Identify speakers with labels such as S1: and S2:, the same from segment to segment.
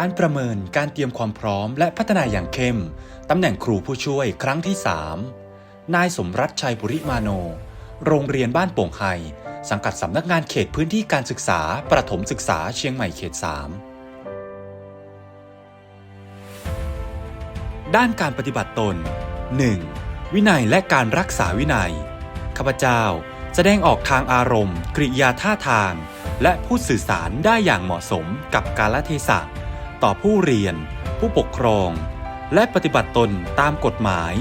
S1: การประเมินการเตรียมความพร้อมและพัฒนาอย่างเข้ม ตำแหน่งครูผู้ช่วยครั้งที่ 3 นายสมรัตชัยบุริมาโน โรงเรียนบ้านโป่งไฮสังกัดสำนักงานเขตพื้นที่การศึกษา ประถมศึกษาเชียงใหม่เขต 3 ด้านการปฏิบัติตน 1. วินัยและการรักษาวินัย ข้าพเจ้าแสดงออกทางอารมณ์ กริยาท่าทาง และพูดสื่อสารได้อย่างเหมาะสมกับกาลเทศะ ต่อผู้เรียน ผู้ปกครอง และปฏิบัติตนตามกฎหมาย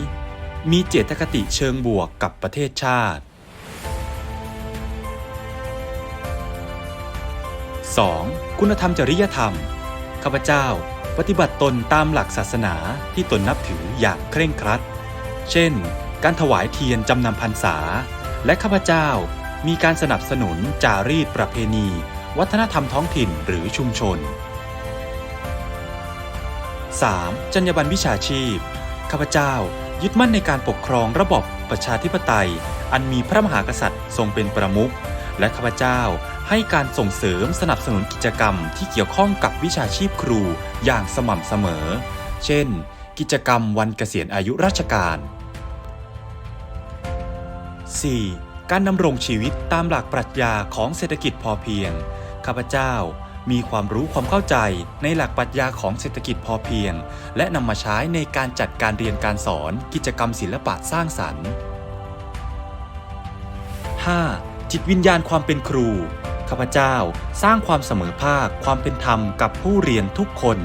S1: มีเจตคติเชิงบวกกับประเทศชาติ 2. คุณธรรมจริยธรรม ข้าพเจ้าปฏิบัติตนตามหลักศาสนาที่ตนนับถืออย่างเคร่งครัด เช่น การถวายเทียนจำนำพรรษา และข้าพเจ้ามีการสนับสนุนจารีตประเพณี วัฒนธรรมท้องถิ่นหรือชุมชน 3. จรรยาบรรณวิชาชีพ ข้าพเจ้า ยึดมั่นในการปกครองระบอบประชาธิปไตย อันมีพระมหากษัตริย์ทรงเป็นประมุข และข้าพเจ้าให้การส่งเสริมสนับสนุนกิจกรรมที่เกี่ยวข้องกับวิชาชีพครูอย่างสม่ำเสมอ เช่น กิจกรรมวันเกษียณอายุราชการ 4. การดำรงชีวิตตามหลักปรัชญาของเศรษฐกิจพอเพียง ข้าพเจ้า มีความรู้ความเข้าใจในหลักปรัชญาของเศรษฐกิจพอเพียง และนำมาใช้ในการจัดการเรียนการสอนกิจกรรมศิลปะสร้างสรรค์ 5. จิตวิญญาณความเป็นครู ข้าพเจ้าสร้างความเสมอภาคความเป็นธรรมกับผู้เรียนทุกคน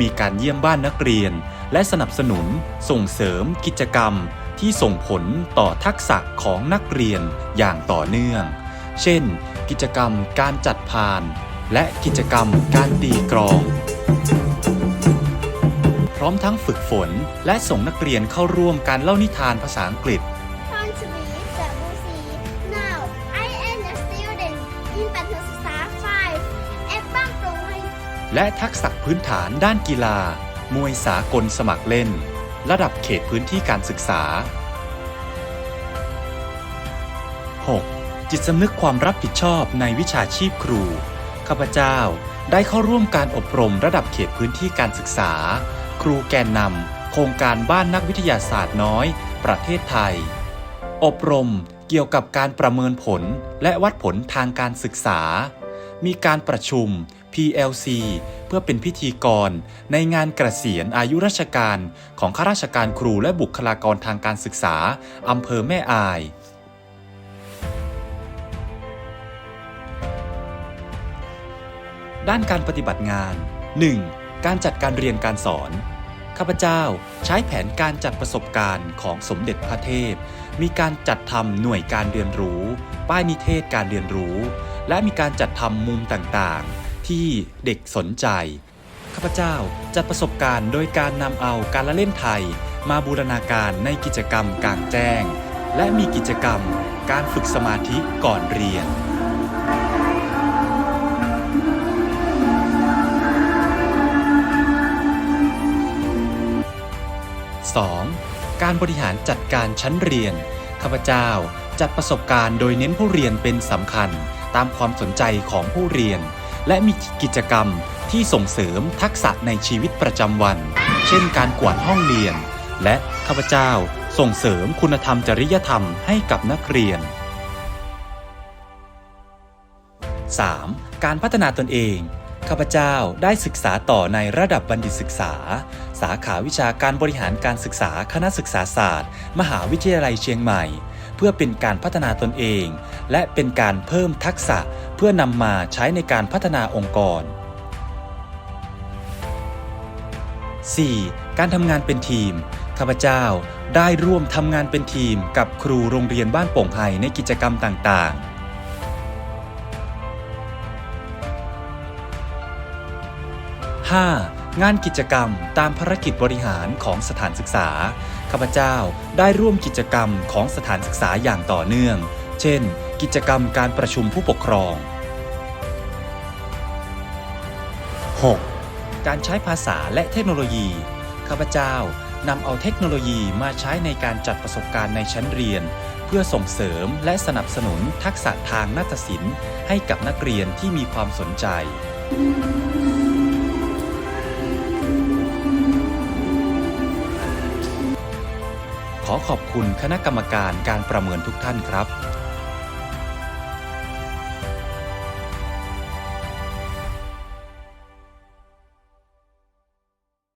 S1: มีการเยี่ยมบ้านนักเรียน และสนับสนุน ส่งเสริม กิจกรรม ที่ส่งผลต่อทักษะของนักเรียนอย่างต่อเนื่อง เช่น กิจกรรมการจัดพาน และกิจกรรมการตีกรอง พร้อมทั้งฝึกฝนและส่งนักเรียนเข้าร่วมการเล่านิทานภาษาอังกฤษ
S2: Fun to be the Lucy. Now, I am a student in ปัถมศึกษา5 at บ้านโปร่งไฮ
S1: และทักษะพื้นฐานด้านกีฬา มวยสากลสมัครเล่น ระดับเขตพื้นที่การศึกษา 6. จิตสำนึกความรับผิดชอบในวิชาชีพครู ข้าพเจ้าได้เข้าร่วมการอบรมระดับเขตพื้นที่การศึกษา ครูแกนนำโครงการบ้านนักวิทยาศาสตร์น้อย ประเทศไทย อบรมเกี่ยวกับการประเมินผลและวัดผลทางการศึกษา มีการประชุม PLC เพื่อเป็นพิธีกร ในงานเกษียณอายุราชการของข้าราชการครูและบุคลากรทางการศึกษาอำเภอแม่อาย ด้านการปฏิบัติงาน 1. การจัดการเรียนการสอน ข้าพเจ้าใช้แผนการจัดประสบการณ์ของสมเด็จพระเทพ มีการจัดทำหน่วยการเรียนรู้ ป้ายนิเทศการเรียนรู้ และมีการจัดทำมุมต่างๆ ที่เด็กสนใจ ข้าพเจ้าจัดประสบการณ์โดยการนำเอาการละเล่นไทย มาบูรณาการในกิจกรรมกลางแจ้ง และมีกิจกรรม การฝึกสมาธิก่อนเรียน 2. การบริหารจัดการชั้นเรียน ข้าพเจ้าจัดประสบการณ์โดยเน้นผู้เรียนเป็นสำคัญ ตามความสนใจของผู้เรียน และมีกิจกรรมที่ส่งเสริมทักษะในชีวิตประจำวัน เช่นการกวาดห้องเรียน และข้าพเจ้าส่งเสริมคุณธรรมจริยธรรมให้กับนักเรียน 3. การพัฒนาตนเอง ข้าพเจ้าได้ศึกษาต่อในระดับบัณฑิตศึกษาาขาวิชาการบริหารการศึกษาคณะศึกษาศาสตร์ มหาวิทยาลัยเชียงใหม่ เพื่อเป็นการพัฒนาตนเอง และเป็นการเพิ่มทักษะเพื่อนำมาใช้ในการพัฒนาองค์กร 4. การทำงานเป็นทีมข้าพเจ้าได้ร่วมทำงานเป็นทีมกับครูโรงเรียนบ้านโป่งไฮในกิจกรรมต่างๆ 5. งานกิจกรรมตามภารกิจบริหารของสถานศึกษา ข้าพเจ้าได้ร่วมกิจกรรมของสถานศึกษาอย่างต่อเนื่อง เช่น กิจกรรมการประชุมผู้ปกครอง 6. การใช้ภาษาและเทคโนโลยี ข้าพเจ้านำเอาเทคโนโลยีมาใช้ในการจัดประสบการณ์ในชั้นเรียน เพื่อส่งเสริมและสนับสนุนทักษะทางนาฏศิลป์ ให้กับนักเรียนที่มีความสนใจ ขอขอบคุณคณะกรรมการการประเมินทุกท่านครับ